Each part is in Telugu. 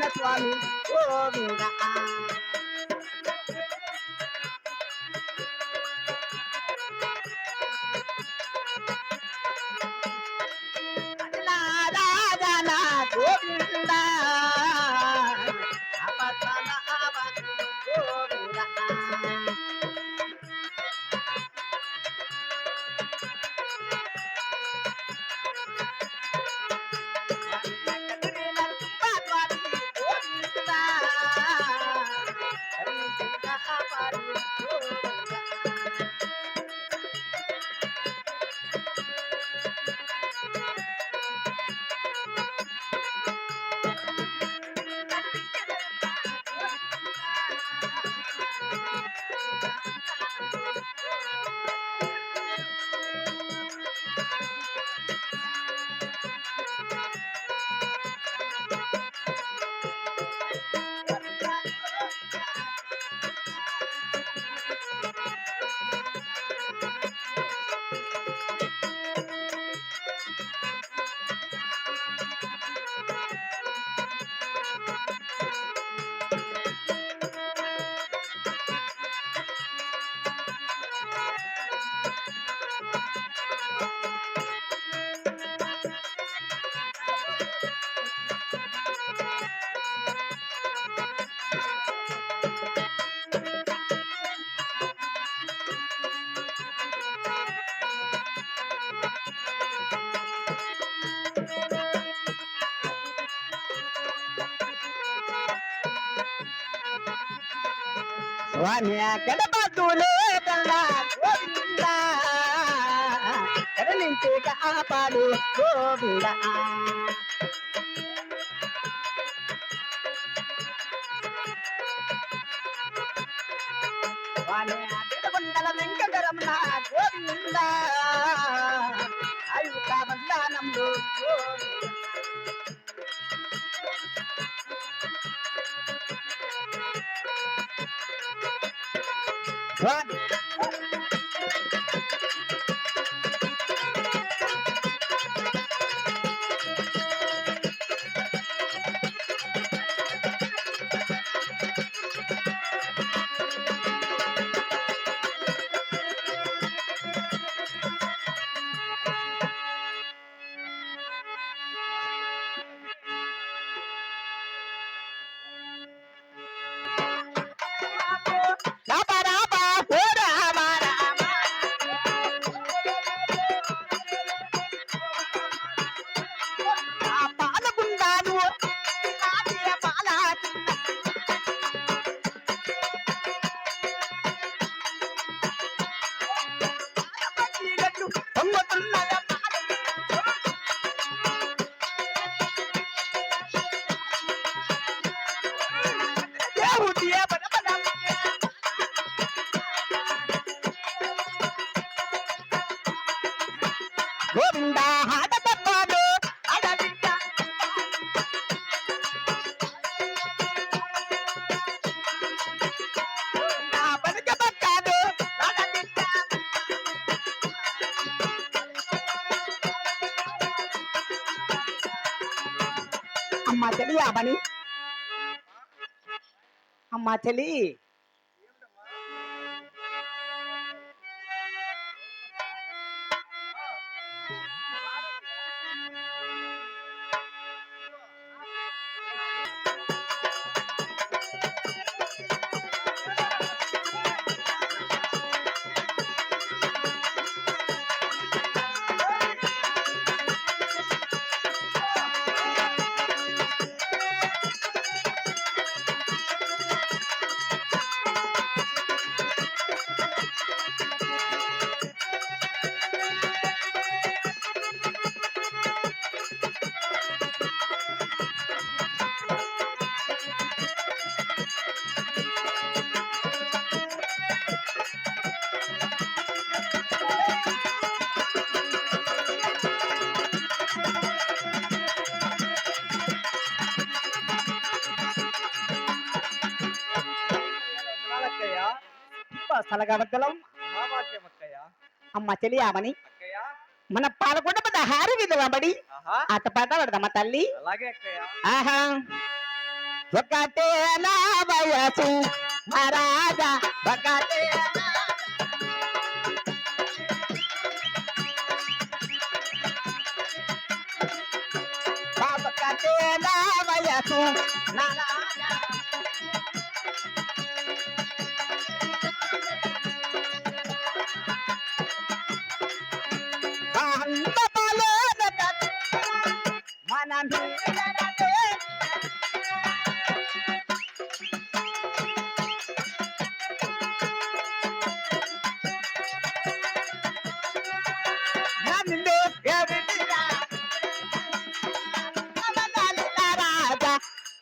na swami, నుంచి కాపాడు గోవింద వందల వెంకటరమణ గోవింద. అయుత బంధానంలో గోవింద. అమ్మా చెల్లి ఆ పని అమ్మా చెల్లి సలగబద్దలం. అమ్మ తెలియామని. మన పాలకొండ పదహారు విధవబడి అటపాట పడదమ్మ తల్లి? ఆహా. ఒకటే వయసు నారాజా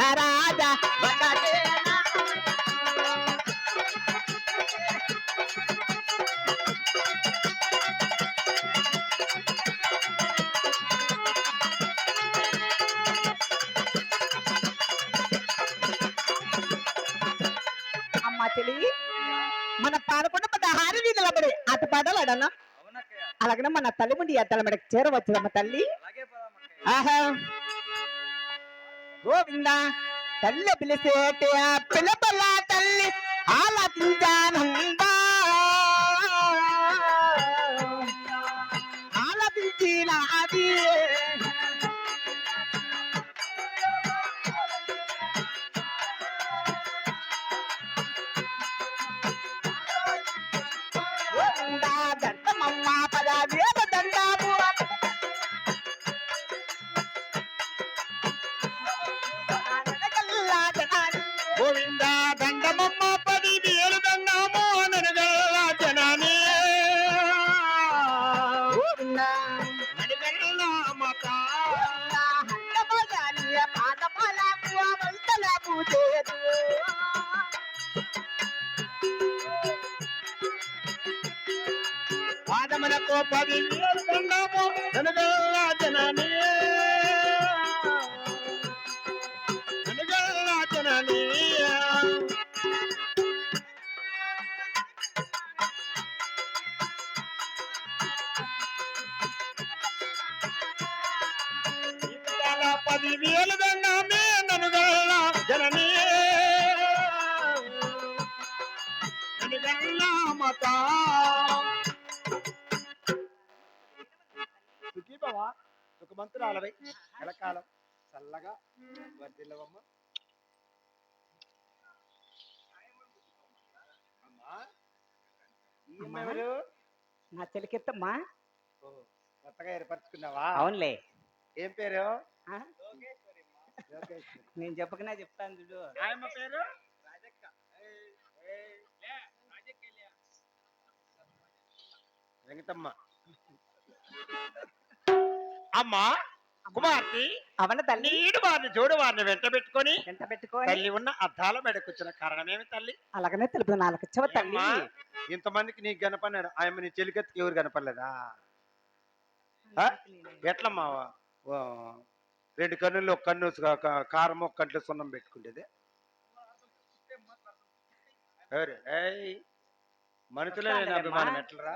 నరాజా అమ్మ చెల్లి మన పాలకొండ పదహారు వీధుల పడి అటు అవునక్కయ్య. అలాగనే మన తల్లి ముండి ఎత్తల మెడకి చేరవచ్చుదమ్మ తల్లి. అలాగే పోదామక్కయ్య ఆహా. గోవింద తల్లి పిలిచేటి పిలపల తల్లి ఆలపించానంద. ఆలపించిన పది వేలు దండము ననగల్లా నా చెలికెత్తమ్మా. కొత్తగా ఏర్పరచుకున్నావా? అవునులే. ఏం పేరు. నేను చెప్పకనే చెప్తాను చూడు. ఆయమ్మ పేరు? వెంకటమ్మ. అమ్మా. కుమార్తె అవన తల్లి. నీడు వారిని జోడు వారిని వెంట పెట్టుకొని ఎంత పెట్టుకొని తల్లి ఉన్న అద్దాల మెడకొచ్చిన కారణమేమి తల్లి? అలాగనే తెలుపు నాలుగు తల్లి? ఇంతమందికి నీకు కనపడినాడు ఆయమ్మ నీ చెలికత్తికి ఎవరు కనపడలేదా? ఎట్లమ్మా? ఓ, రెండు కన్నుల్లో ఒక కన్ను కారం ఒక కంట్లో సున్నం పెట్టుకుంటేది? మనుషులే అభిమానం ఎట్లరా?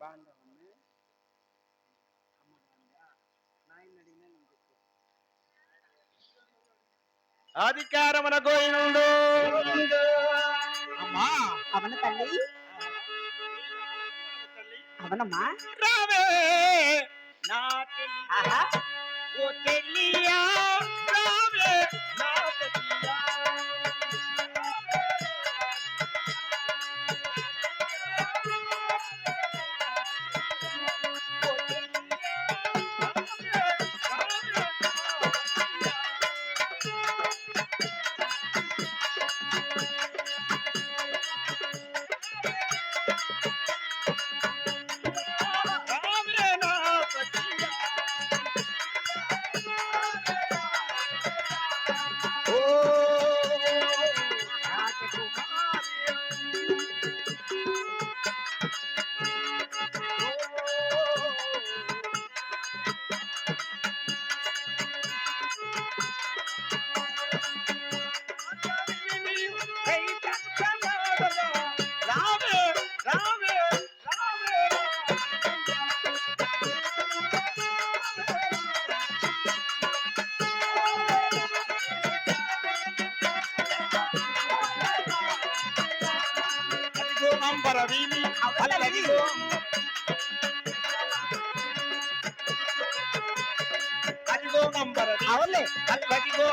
బాగుందా. అధికారమున గోయినుండు అమ్మా. అవన తల్లి. అవనమ్మా. రావే. నా ఆహా. ఓ చెల్లియా. వీధి అల్లదిగో. అదిగో అంబర వీధి అవునులే అల్లదిగో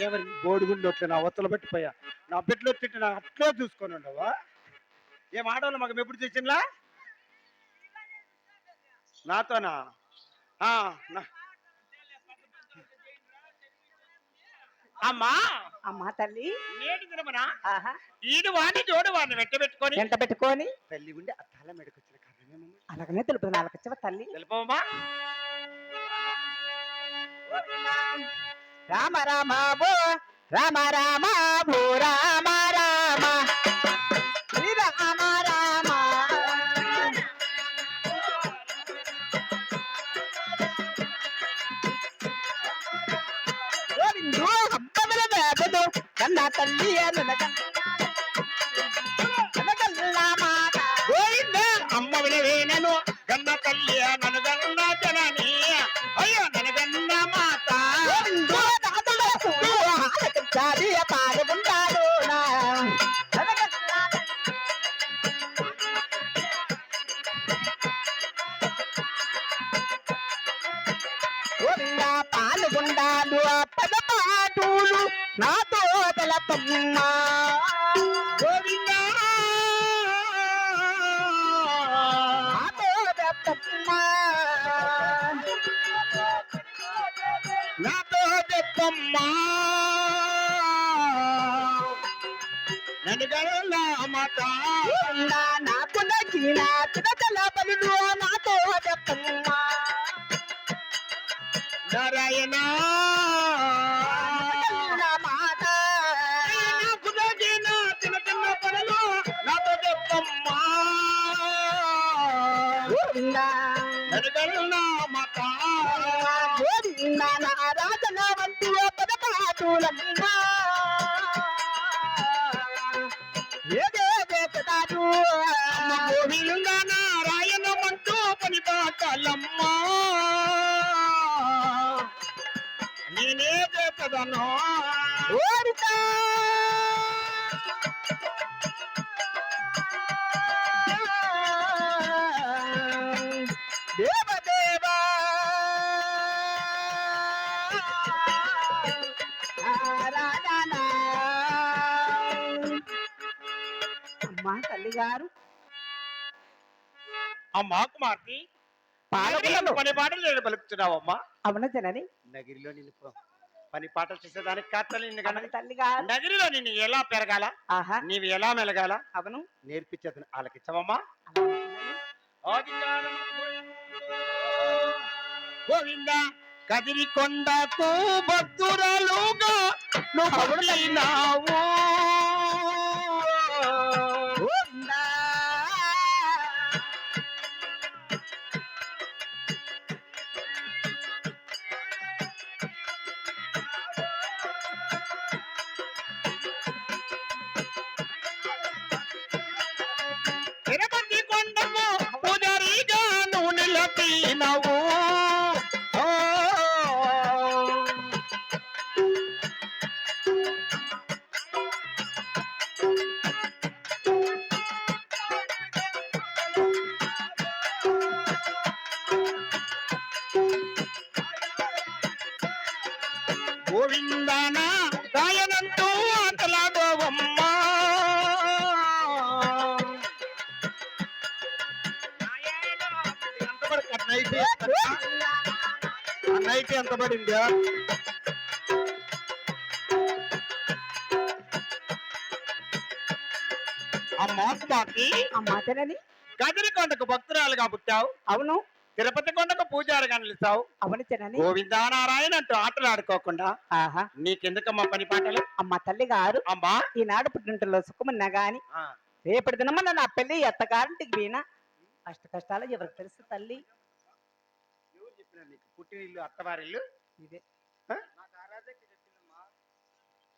ఏమని బోడిగుండి అట్లా నా అవతల పెట్టిపోయా. నా బిడ్డలో తిట్టి నా అట్లా చూసుకొని ఉండవా? ఏం ఆడవాళ్ళు మగం ఎప్పుడు తెచ్చినలా నాతోనా? అమ్మా! అమ్మా తల్లి. నేటి దినమున ఈడు వాడిని జోడు వాడిని వెంటబెట్టుకొని ఎంట పెట్టుకొని తల్లి ఉండి ఆ తల మెడకొచ్చిన కారణమేమమ్మా అలాగనే తెలుపు నాలుగు తల్లి. తెలుపమ్మా రామ రామ భో రామ రామ భో రామ రామ. శ్రీ రామ రామ. గోవిందు హబ్బముల వేదను కన్న తల్లి అనగ నాతో తెలపమ్మ గోవింద నాతో తెలపమ్మ నాతో చెప్పమ్మా నన్ను గన్న మాత గోవింద నాకు నచ్చిన చిన్న బలుడు నాతో తెప్పమ్మ నారాయణ. నన్ను అమ్మా తల్లిగారు అమ్మా కుమార్తె. పాలకులను. పని పాటలు నేను పలుకుతున్నావమ్మా? అవున జనని? నగిరిలో నిన్ను పని పాటలు చేసేదానికి అవున కనుక తల్లిగారు నగిరిలో నిన్ను ఎలా పెరగాల? ఆహా. నీవు ఎలా మెలగాల? అవును. నేర్పించేది ఆలకించవమ్మా. గోవింద కదిరి కొండకు భక్తురాలుగా నువ్వు గోవిందన గాయనంటూ ఆటలాడవమ్మా. నైట్ ఎంత పడింది? అమ్మా కుమార్తె అమ్మా జనని కదిరి కొండకు భక్తురాలుగా పుట్టావు. అవును. తిరుపతి కొండకు పూజారి కనిపిస్తావు అవును జనని. గోవిందానారాయణ అంటూ ఆటలు ఆడుకోకుండా. ఆహా. నీకెందుకమ్మా పని పాటలు? అమ్మ తల్లి గారు అమ్మా. ఈనాడు పుట్టింటిలో సుఖమున్నా గాని రేపటి దినమన్న నా పెళ్ళి ఎత్తగారింటికి పోయినా కష్ట కష్టాలు ఎవరికి తెలుసు తల్లి? ఎవరు చెప్పినారు నీకు? పుట్టినిల్లు అత్తవారిల్లు ఇదే. ఆ?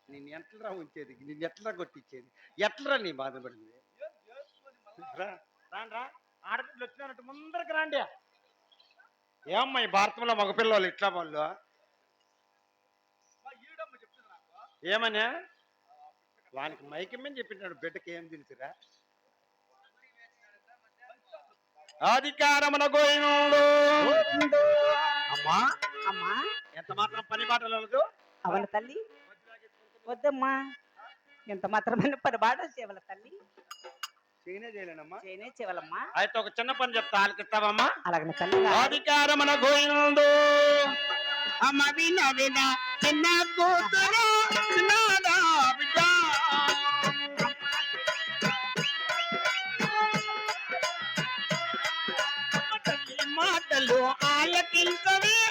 నిన్ను ఎట్లరా ఉంచేది? నిన్ను ఎట్లరా కొట్టించేది? ఎట్లరా నీ బాధపడింది? రా, రాండ్రా. ఆడపిల్లలు వచ్చినారంటే ముందరికి రాండి ఏమ్మా ఈ భారతంలో మగపిల్లలు ఇట్లా వాళ్ళు? ఏమన్నా వానికి మైకమ్మని చెప్పింటాడు బిడ్డకి ఏం తెలుసురా అధికారమున గోయినోడు. అమ్మా. అమ్మా. ఎంత మాత్రం పని బాటలు లేదు అవన తల్లి. వద్దమ్మా. ఎంత మాత్రమైన పరిబాట చేవల తల్లి. అయితే ఒక చిన్న పని చెప్తా ఆలకిస్తావమ్మా అధికారమున అమ్మ విన విన చిన్న కూతురు మాటలు ఆలకించవే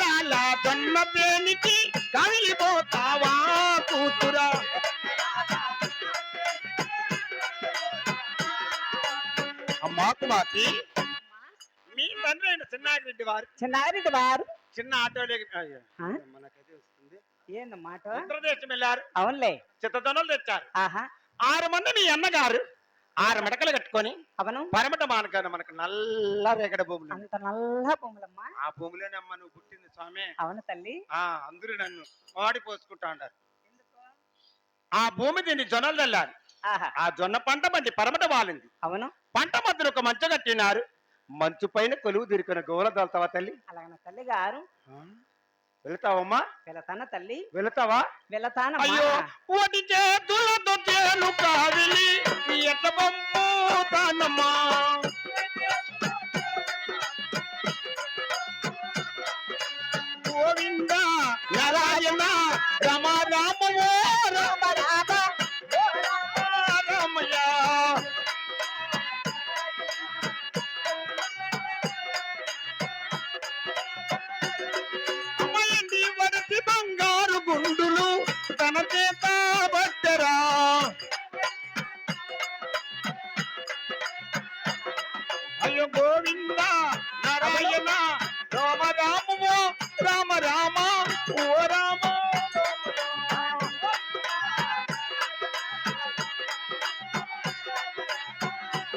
ఎడకరాల దొన్న పేనికి కవిలిపోతావా కూతురా? అమ్మా కుమార్తె మీ తండ్రి అయిన చిన్నాగిరెడ్డి వారు. చిన్నారెడ్డి వారు? చిన్న ఆటోలోకి అయ్యో, ఆ? మనకైతే వస్తుంది. ఏందన్నమాట ఉత్తరదేశం వెళ్ళారు. అవునులే. చిత్తదొనలు తెచ్చారు. ఆహా. ఆరు మంది మీ అన్నగారు ఆరు మెడకలు కట్టుకొని అవను. పరమట మానకాన మనకు నల్ల రేగడ భూములు. అంత నల్ల భూములమ్మా. ఆ భూమిలోనే అమ్మ నువ్వు పుట్టింది స్వామి. అవును తల్లి. ఆ అందరూ నన్ను వాడి పోసుకుంటా ఉంటారు ఆ భూమి దీన్ని జొన్నలు చల్లారు ఆ జొన్న పంట మంది పరమట వాలింది. అవును. పంట మధ్యలో ఒక మంచు కట్టినారు. మంచు పైన కొలువు తిరిగిన గోల దొలుతావా తల్లి? అలాగన తల్లి గారు? వెళతావమ్మా? వెళతాన తల్లి? వెళతావా? వెళతానమ్మా అయ్యో ఒకటి చేతులతో చేను కావిలి. ఎట్ల పంపుతానమ్మా గోవింద నారాయణ రమ రామవో రామ రామ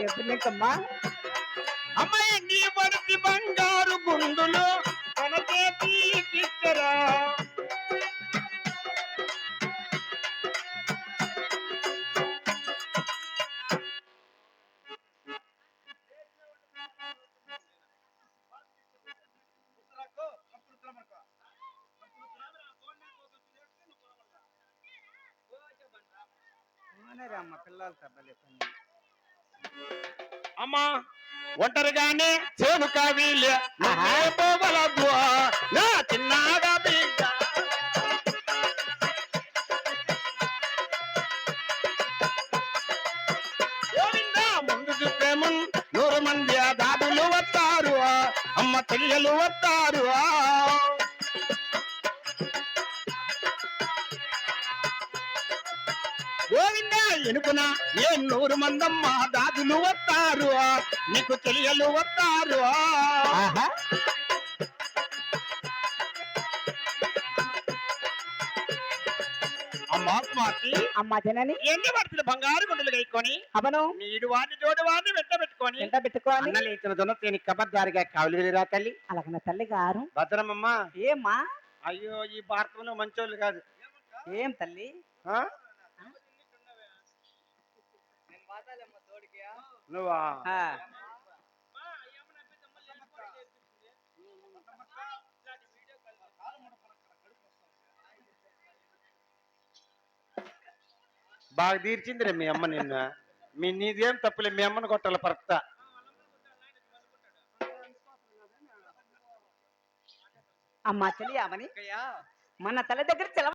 ఎప్పుడుకమ్మా నీ వరసి బంగారు గుండులు తన చేతి చెల్లెలు వస్తారు. గోవింద ఎనుకున ఏ నూరు మందమ్మ దాదులు వస్తారు. నీకు చెల్లెలు వస్తారు. అమ్మా కుమార్తె అమ్మ జనని. ఎన్ని పడుతుంది బంగారు గుండెలు కైకొని? అవను నీడు వాడిని తోడు వెంట పెట్టుకొని ఎంట పెట్టుకోని అన్నలు ఇచ్చిన దొన్న తేని కబద్దారిగా కావులు వెళ్ళిరా తల్లి. అలాగన తల్లి గారు. భద్రమమ్మ. ఏమ్మా? అయ్యో ఈ భారతంలో మంచోళ్ళు కాదు. ఏం తల్లి? నువ్వా? బాగా తీర్చిందిరే మీ అమ్మ నిన్ను. మీ నీదేం తప్పులే మీ అమ్మని కొట్టాలి పరక్తా అమ్మా అవని. మన తల దగ్గర చెల